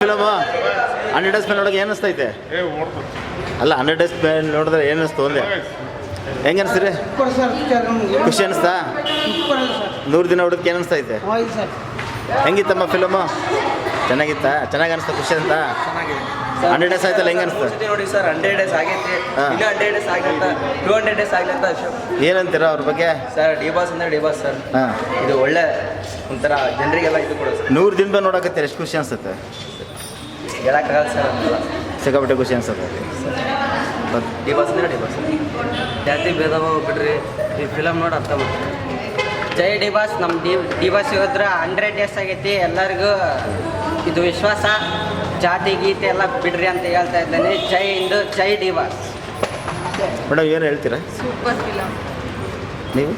Film? Hundred days ಮೇಲೆ ನೋಡೋಕೆ ಏನು ಅನಿಸ್ತೈತೆ? ಅಲ್ಲ ಹಂಡ್ರೆಡ್ ಡೇಸ್ ಮೇಲೆ ನೋಡಿದ್ರೆ ಏನು ಅನಿಸ್ತು ಒಂದೇ? ಹೆಂಗೆ ಅನಿಸ್ತೀರಿ? ಖುಷಿ ಅನಿಸ್ತಾ? ಸೂಪರ್ ಸರ್ ನೂರು ದಿನ ಹುಡುಗಕ್ಕೆ ಏನು ಅನಿಸ್ತೈತೆ? ಹೆಂಗಿತ್ತಮ್ಮ ಫಿಲಮು? ಚೆನ್ನಾಗಿತ್ತಾ? ಚೆನ್ನಾಗಿ ಅನಿಸ್ತಾ ಖುಷಿ ಅಂತ? ಹಂಡ್ರೆಡ್ ಡೇಸ್ ಆಯ್ತಲ್ಲ ಹೆಂಗೆ ಅನಿಸ್ತು? ಸತಿ ನೋಡಿ ಸರ್ ಹಂಡ್ರೆಡ್ ಡೇಸ್ ಆಗೈತೆ. ಹಾ. ಇನ್ನೂ ಹಂಡ್ರೆಡ್ ಡೇಸ್ ಆಗಿಲ್ಲ ಟೂ ಹಂಡ್ರೆಡ್ ಡೇಸ್ ಆಗ್ಲಂತ ಏನಂತೀರ ಅವ್ರ ಬಗ್ಗೆ? ಸರ್ ಡಿ ಬಾಸ್ ಅಂದ್ರೆ ಡಿ ಬಾಸ್ ಸರ್. ಹಾಂ. ಇದು ಒಳ್ಳೆ ಒಂಥರ ಜನರಿಗೆಲ್ಲ ಇದು ಕೊಡೋದು ಸರ್. ನೂರು ದಿನ ನೋಡಕತ್ತೆ ನೋಡಕತ್ತೀರ ಎಷ್ಟು ಖುಷಿ ಅನ್ಸುತ್ತೆ? ಹೇಳಕ್ಕಾಗಲ್ಲ ಸರ್. ಅಂತಲ್ಲ ಸಿಕ್ಕಾಪಟ್ಟೆ ಖುಷಿ ಅನ್ಸುತ್ತೆ. ಬಟ್ ಡಿ ಬಾಸ್ ಅಂದ್ರೆ ಡಿ ಬಾಸ್ ಜಾತಿ ಭೇದ ಭಾವ ಬಿಡ್ರಿ ಈ ಫಿಲಮ್ ನೋಡಿ ಅರ್ಥ ಮಾಡ್ತೀವಿ ಜೈ ಡಿವಾಸ್ ನಮ್ಮ ಡಿ ಡಿವಾಸ್ ಹೋದ್ರೆ ಹಂಡ್ರೆಡ್ ಡೇಸ್ ಆಗೈತಿ. ಎಲ್ಲರಿಗೂ ಇದು ವಿಶ್ವಾಸ. ಜಾತಿ ಗೀತೆ ಎಲ್ಲ ಬಿಡ್ರಿ ಅಂತ ಹೇಳ್ತಾ ಇದ್ದೇನೆ. ಜೈ ಇಂದು ಜೈ ಡಿವಾಸ್ ಮೇಡಮ್ ಏನು ಹೇಳ್ತೀರಾ? ಸೂಪರ್ ಫಿಲಮ್ ನೀವು?